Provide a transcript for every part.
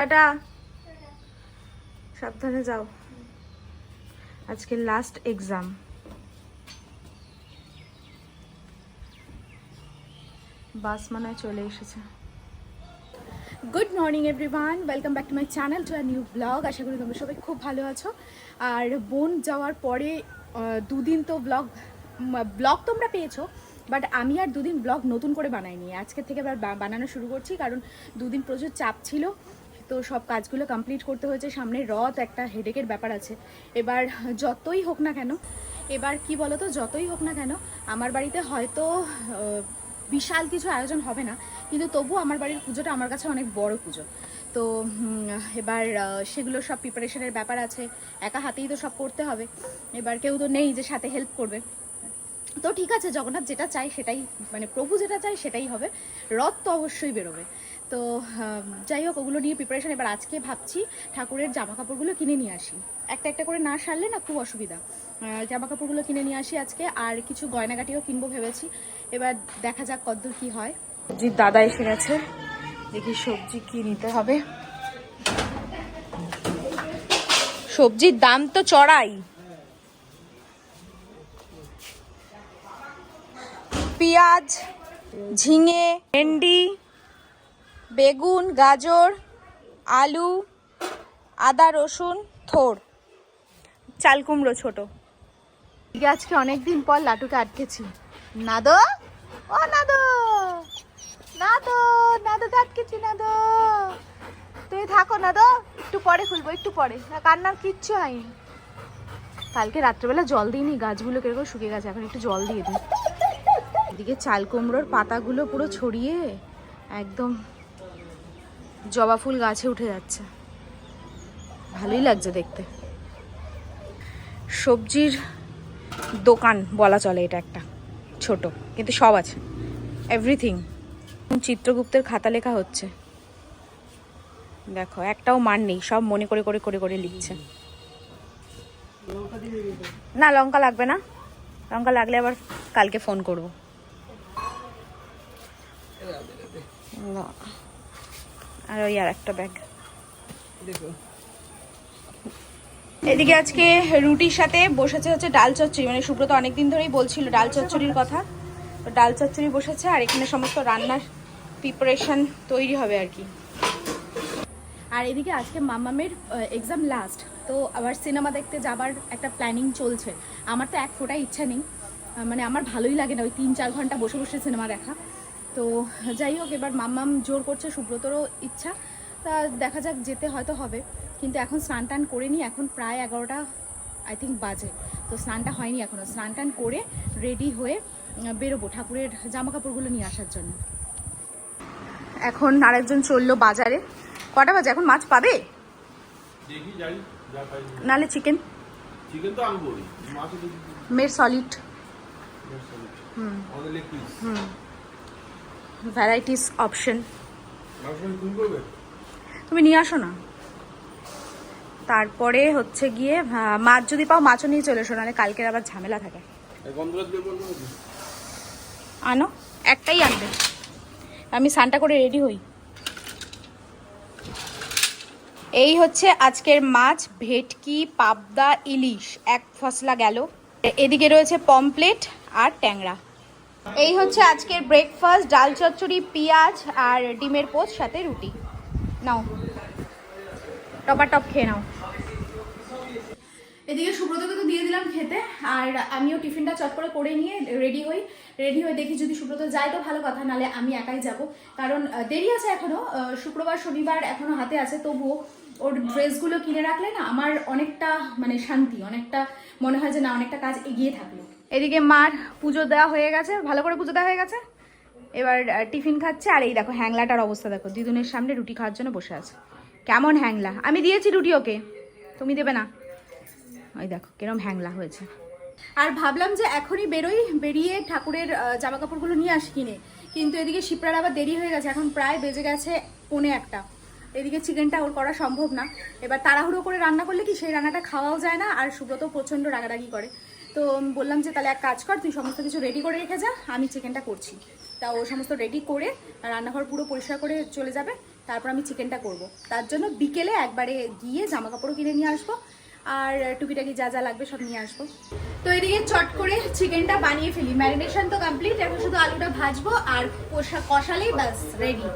Tata. সাবধানে যাও। আজকে লাস্ট এক্সাম বাস মনে চলে এসেছে। Good morning everyone welcome back to my channel to a new blog আশা করি তোমরা সবাই খুব ভালো আছো। আর বোন যাওয়ার পরে দুদিন তো ব্লগ ব্লগ তোমরা পেয়েছ বাট আমি আর দুদিন ব্লগ নতুন করে বানাইনি। আজকে থেকে আবার বানানো শুরু করছি, কারণ দুদিন প্রচুর চাপ ছিল। তো সব কাজগুলো কমপ্লিট করতে হয়েছে। সামনে রথ একটা হেডেকের ব্যাপার আছে। এবার যতই হোক না কেন, এবার কি বলতো, যতই হোক না কেন, আমার বাড়িতে হয়তো বিশাল কিছু আয়োজন হবে না, কিন্তু তবু আমার বাড়ির পুজোটা আমার কাছে অনেক বড় পুজো। তো এবার সেগুলো সব প্রিপারেশনের ব্যাপার আছে। একা হাতেই তো সব করতে হবে। এবার কেউ তো নেই যে সাথে হেল্প করবে। তো ঠিক আছে, জগন্নাথ যেটা চাই সেটাই মানে প্রভু যেটা চাই সেটাই হবে। রথ তো অবশ্যই বেরোবে। তো যাই হোক, ওগুলো নিয়ে প্রিপারেশন এবার আজকে ভাবছি ঠাকুরের জামা কাপড়গুলো কিনে নিয়ে আসি। একটা একটা করে না সারলে না খুব অসুবিধা। জামা কাপড়গুলো কিনে নিয়ে আসি আজকে, আর কিছু গয়নাগাটিও কিনবো ভেবেছি। এবার দেখা যাক কদ্দূর কি হয়। সবজির দাদা এসে গেছে। দেখি সবজি কি নিতে হবে। সবজির দাম তো চড়াই। পেঁয়াজ, ঝিঙে, ভেন্ডি বেগুন গাজর আলু আদা রসুন থোর চাল কুমড়ো ছোট। আজকে অনেকদিন পর লাটুকে আটকেছি। নাদো? ও নাদো! নাদো নাদো আটকেছি নাদো। তুমি থাকো নাদো। একটু পরে খুলবো একটু পরে। না কান্নার কিচ্ছু হয়নি। কালকে রাত্রেবেলা জল দিইনি গাছগুলো কীরকম শুকিয়ে গেছে এখন একটু জল দিয়ে দিই। এদিকে চাল কুমড়োর পাতাগুলো পুরো ছড়িয়ে একদম জবা ফুল গাছে উঠে যাচ্ছে। ভালোই লাগছে দেখতে। সবজির দোকান বলা চলে এটা একটা, ছোট, কিন্তু সব আছে। এভরিথিং চিত্রগুপ্তের খাতা লেখা হচ্ছে। দেখো, একটাও মান নেই, সব মনে করে করে করে করে লিখছে। না, লঙ্কা লাগবে না। লঙ্কা লাগলে আবার কালকে ফোন করব। না। আর ওই আর একটা ব্যাগ এদিকে আজকে রুটির সাথে বসেছে হচ্ছে ডাল চচ্চড়ি। মানে সুব্রত অনেকদিন ধরেই বলছিল ডাল চচ্চড়ির কথা। তো ডাল চচ্চড়ি বসেছে আর এখানে সমস্ত রান্নার প্রিপারেশন তৈরি হবে আর কি। আর এদিকে আজকে মামামের এক্সাম লাস্ট তো আবার সিনেমা দেখতে যাবার একটা প্ল্যানিং চলছে। আমার তো এক ফোঁটা ইচ্ছা নেই। মানে আমার ভালোই লাগে না ওই তিন চার ঘণ্টা বসে বসে সিনেমা দেখা। তো যাই হোক এবার মাম্মাম জোর করছে সুব্রতরও ইচ্ছা। তা দেখা যাক যেতে হয়তো হবে। কিন্তু এখন স্নান টান করে নিই এখন প্রায় এগারোটা আই থিঙ্ক বাজে। তো স্নানটা হয়নি এখনও স্নান টান করে রেডি হয়ে বেরোবো ঠাকুরের জামা কাপড়গুলো নিয়ে আসার জন্য। এখন আরেকজন চলল বাজারে। কটা বাজে? এখন মাছ পাবে? নালে চিকেন চিকেন তো আনবোই। মাছও মের সলিড হুম। হুম। ভ্যারাইটিস অপশন তুমি নিয়ে আসো না। তারপরে হচ্ছে গিয়ে মাছ যদি পাও মাছও নিয়ে চলে এসো নাহলে কালকের আবার ঝামেলা থাকে। আনো একটাই আনবে। আমি সানটা করে রেডি হই। এই হচ্ছে আজকের মাছ ভেটকি পাবদা ইলিশ। এক ফসলা গেল। এদিকে রয়েছে পমপ্লেট আর ট্যাংরা। এই হচ্ছে আজকের ব্রেকফাস্ট ডাল চচ্চড়ি পেঁয়াজ আর ডিমের পোস্ট সাথে রুটি। নাও। টপা টপ খেয়ে নাও। এদিকে সুব্রতকে তো দিয়ে দিলাম খেতে আর আমিও টিফিনটা চট করে করে নিয়ে রেডি হই। রেডি হয়ে দেখি যদি সুব্রত যায় তো ভালো কথা নালে আমি একাই যাব। কারণ দেরি আছে এখনও আহ, শুক্রবার শনিবার এখনও হাতে আছে তবুও ওর ড্রেসগুলো কিনে রাখলে না আমার অনেকটা মানে শান্তি অনেকটা মনে হয় যে না অনেকটা কাজ এগিয়ে থাকল। এদিকে মার পুজো দেওয়া হয়ে গেছে ভালো করে পুজো দেওয়া হয়ে গেছে। এবার টিফিন খাচ্ছে আর এই দেখো হ্যাংলাটার অবস্থা দেখো দিদুনের সামনে রুটি খাওয়ার জন্য বসে আছে। কেমন হ্যাংলা? আমি দিয়েছি রুটি ওকে তুমি দেবে না। ওই দেখো কিরম হ্যাংলা হয়েছে। আর ভাবলাম যে এখনই বেরোই বেরিয়ে ঠাকুরের জামা কাপড়গুলো নিয়ে আসি কিনে। কিন্তু এদিকে শিপ্রার আবার দেরি হয়ে গেছে এখন প্রায় বেজে গেছে পৌনে একটা। এদিকে চিকেনটা ওর করা সম্ভব না। এবার তাড়াহুড়ো করে রান্না করলে কি সেই রান্নাটা খাওয়াও যায় না? আর সুব্রত প্রচণ্ড রাগারাগি করে। তো বললাম যে তাহলে এক কাজ কর, তুই সমস্ত কিছু রেডি করে রেখে যা, আমি চিকেনটা করছি। তা ও সমস্ত রেডি করে রান্নাঘর পুরো পরিষ্কার করে চলে যাবে, তারপর আমি চিকেনটা করব। তার জন্য বিকেলে একবারে গিয়ে জামা কাপড়ও কিনে নিয়ে আসব, আর টুকিটাকি যা যা লাগবে সব নিয়ে আসব। তো এদিকে চট করে চিকেনটা বানিয়ে ফেলি। ম্যারিনেশন তো কমপ্লিট এখন শুধু আলুটা ভাজবো আর কষা কষালেই ব্যাস রেডি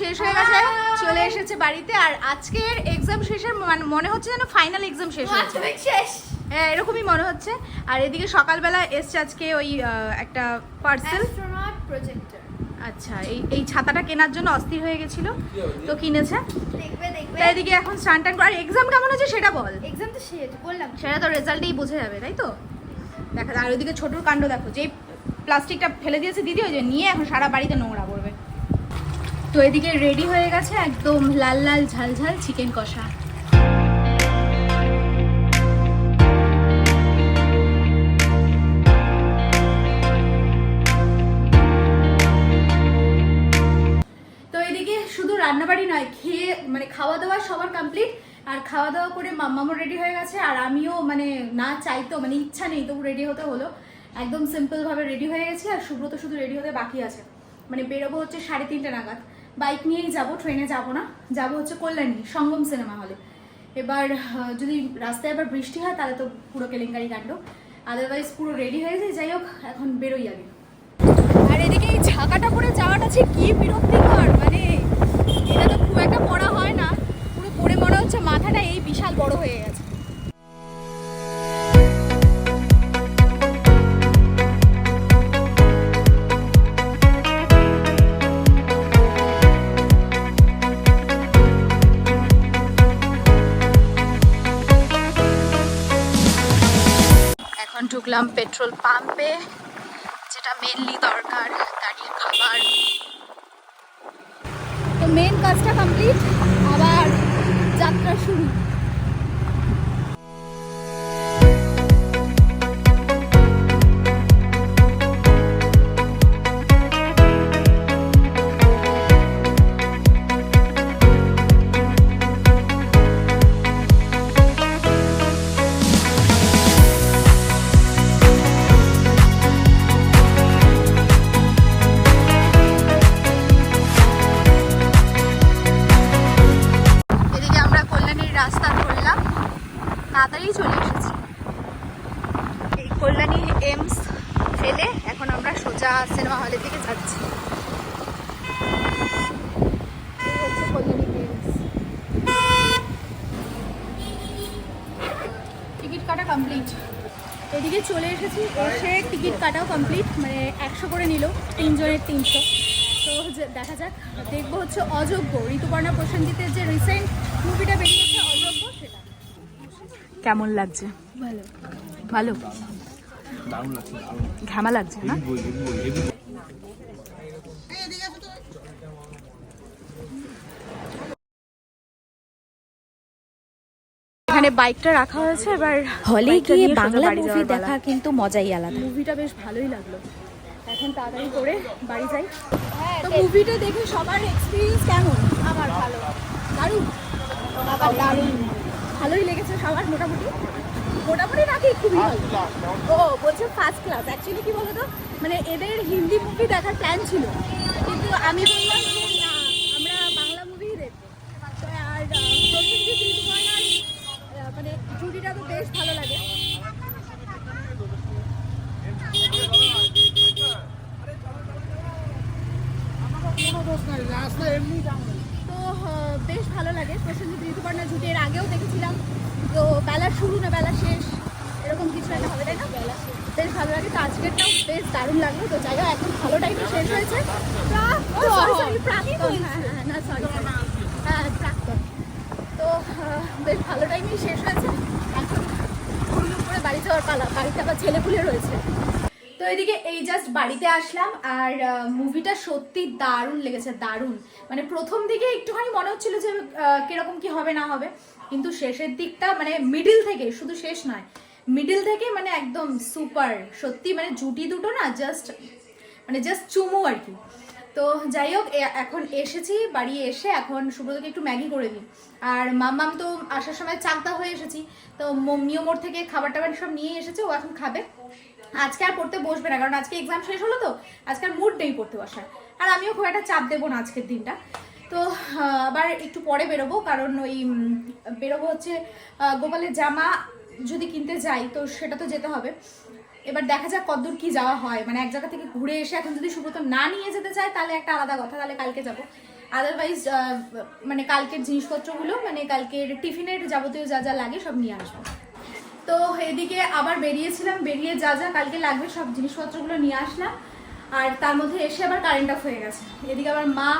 শেষ হয়ে গেছে চলে এসেছে বাড়িতে আর আজকের এক্সাম শেষের মানে মনে হচ্ছে যেন ফাইনাল এক্সাম শেষ হয়েছে। শেষ। হ্যাঁ এরকমই মনে হচ্ছে। আর এদিকে সকালবেলা এসছে আজকে ওই একটা পার্সেল আচ্ছা এই এই ছাতাটা কেনার জন্য অস্থির হয়ে গেছিল তো কিনেছে। দেখবে দেখবে। তাই এদিকে এখন স্নান টান করে আর এক্সাম কেমন হচ্ছে সেটা বল। এক্সাম তো শেষ বললাম। সেটা তো রেজাল্টেই বোঝা যাবে তাই তো? দেখা আর ওইদিকে ছোটোর কাণ্ড দেখো যে প্লাস্টিকটা ফেলে দিয়েছে দিদি ওই যে নিয়ে এখন সারা বাড়িতে নোংরা। তো এদিকে রেডি হয়ে গেছে একদম লাল লাল ঝাল ঝাল চিকেন কষা। রান্নাবাড়ি নয়, খেয়ে মানে খাওয়া দাওয়া সবার কমপ্লিট আর খাওয়া দাওয়া করে মাম্মামও রেডি হয়ে গেছে, আর আমিও মানে না চাইতো মানে ইচ্ছা নেই, তবু রেডি হতে হলো। একদম সিম্পল ভাবে রেডি হয়ে গেছি, আর সুব্রত শুধু রেডি হতে বাকি আছে। মানে বেরোবো হচ্ছে সাড়ে তিনটে নাগাদ। বাইক নিয়েই যাব, ট্রেনে যাব না। যাব হচ্ছে কল্যাণী, সঙ্গম সিনেমা হলে। এবার যদি রাস্তায় আবার বৃষ্টি হয়, তাহলে তো পুরো কেলেঙ্কারি কাণ্ড। আদারওয়াইজ পুরো রেডি হয়ে যায় যাই হোক, এখন বেরোই আগে। আর এদিকে এই ঝাঁকাটা পরে যাওয়াটা আছে কি বিরক্তিকর মানে এটা তো খুব একটা পড়া হয় না। পুরো পরে মনে হচ্ছে মাথাটা এই বিশাল বড় হয়ে গেছে। ঢুকলাম পেট্রোল পাম্পে, যেটা মেনলি দরকার, গাড়ির খাবার। তো মেন কাজটা কমপ্লিট আবার যাত্রা শুরু। সোজা সিনেমা হলের দিকে যাচ্ছি। টিকিট কাটা কমপ্লিট এদিকে চলে এসেছি এসে টিকিট কাটাও কমপ্লিট মানে একশো করে নিল তিনজনের তিনশো। তো দেখা যাক দেখব হচ্ছে অযোগ্য ঋতুপর্ণা প্রসেনজিতের যে রিসেন্ট মুভিটা বেরিয়েছে অযোগ্য সেটা। কেমন লাগছে? ভালো। ভালো। ঘামা লাগছে না? এখানে বাইকটা রাখা হয়েছে এবার হলে গিয়ে বাংলা মুভি দেখা কিন্তু মজাই আলাদা। মুভিটা বেশ ভালোই লাগল। এখন তাড়াতাড়ি করে বাড়ি যাই। তো মুভিটা দেখে সবার এক্সপিরিয়েন্স কেমন? আমার ভালো। দারুণ। আবার দারুণ। ভালোই লেগেছে সবার মোটামুটি। মোটামুটি নাকি খুবই ভালো। ও বলছে ফার্স্ট ক্লাস অ্যাকচুয়ালি কি বলতো? মানে এদের হিন্দি মুভি দেখার প্ল্যান ছিল। কিন্তু আমি বললাম যে না আমরা বাংলা মুভি দেখব তো আর আহ, প্রসেনজিৎ ঋতুপর্ণার, আহ, মানে জুটিটা তো বেশ ভালো লাগে তো আহ, বেশ ভালো লাগে প্রসেনজিৎ ঋতুপর্ণা জুটি এর আগেও দেখেছিলাম তো বেলা শুরু না বেলা শেষ এরকম কিছু একটা হবে তাই না? বেশ ভালো লাগে। তো আজকেরটাও বেশ দারুণ লাগল। তো জায়গা এখন ভালো টাইমে শেষ হয়েছে। প্রাক্তন। হ্যাঁ, হ্যাঁ, না সরি হ্যাঁ প্রাক্তন। তো বেশ ভালো টাইমেই শেষ হয়েছে। এখন করে বাড়ি যাওয়ার পালা। বাড়িতে আবার ছেলেপুলে রয়েছে। তো এদিকে এই জাস্ট বাড়িতে আসলাম আর মুভিটা সত্যি দারুণ লেগেছে দারুণ। মানে প্রথম দিকে একটুখানি মনে হচ্ছিল যে কীরকম কি হবে না হবে। কিন্তু শেষের দিকটা মানে মিডিল থেকে শুধু শেষ নয়। মিডিল থেকে মানে একদম সুপার, সত্যি মানে জুটি দুটো না জাস্ট মানে জাস্ট চুমু আর কি। তো যাই হোক এখন এসেছি, বাড়ি এসে এখন সুব্রতকে একটু ম্যাগি করে দিই আর মাম্মাম তো আসার সময় চাকদা হয়ে এসেছি, তো মম্মিও মোড় থেকে খাবার টাবার সব নিয়ে এসেছে, ও এখন খাবে। আজকে আর পড়তে বসবে না, কারণ আজকে এক্সাম শেষ হলো তো, আজকে আর মুড নেই পড়তে বসার। আর আমিও খুব একটা চাপ দেবো না আজকের দিনটা। তো আবার একটু পরে বেরোবো, কারণ ওই বেরোবো হচ্ছে গোপালের জামা যদি কিনতে যাই, তো সেটা তো যেতে হবে। এবার দেখা যাক কতদূর কি যাওয়া হয়। মানে এক জায়গা থেকে ঘুরে এসে এখন যদি সুব্রত না নিয়ে যেতে চায়, তাহলে একটা আলাদা কথা, তাহলে কালকে যাব। আদারওয়াইজ মানে কালকের জিনিসপত্রগুলো মানে কালকের টিফিনের যাবতীয় যা যা লাগে সব নিয়ে আসব। তো এদিকে আবার বেরিয়েছিলাম, বেরিয়ে যা যা কালকে লাগবে সব জিনিসপত্রগুলো নিয়ে আসলাম। আর তার মধ্যে এসে আবার কারেন্ট অফ হয়ে গেছে। এদিকে আবার মা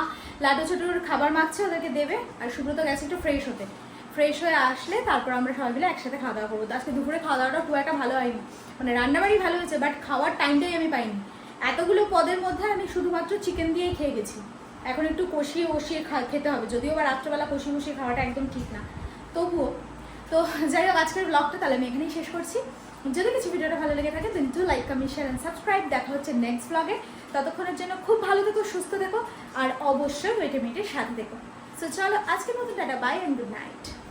লাটু ছোটুর খাবার মাখছে, ওদেরকে দেবে। আর সুব্রত গেছে একটু ফ্রেশ হতে। ফ্রেশ হয়ে আসলে তারপর আমরা সবাই মিলে একসাথে খাওয়া দাওয়া করব। আজকে দুপুরে খাওয়া দাওয়াটা খুব একটা ভালো হয়নি। মানে রান্নাবাড়ি ভালো হয়েছে বাট খাওয়ার টাইমটাই আমি পাইনি। এতগুলো পদের মধ্যে আমি শুধুমাত্র চিকেন দিয়েই খেয়ে গেছি। এখন একটু কষিয়ে খা- খেতে হবে, যদিও বা রাত্রেবেলা কষিয়ে বসিয়ে খাওয়াটা একদম ঠিক না। তবুও, তো যাই হোক, আজকের ব্লগটা তাহলে আমি এখানেই শেষ করছি। যদি কিছু ভিডিওটা ভালো লেগে থাকে to like comment share and subscribe দেখা হচ্ছে নেক্সট ব্লগে ততক্ষণের জন্য খুব ভালো থেকো, সুস্থ থেকো, আর অবশ্যই ওয়েটে মেটের সাথে দেখো সো চলো, আজকের মতো tata bye and good night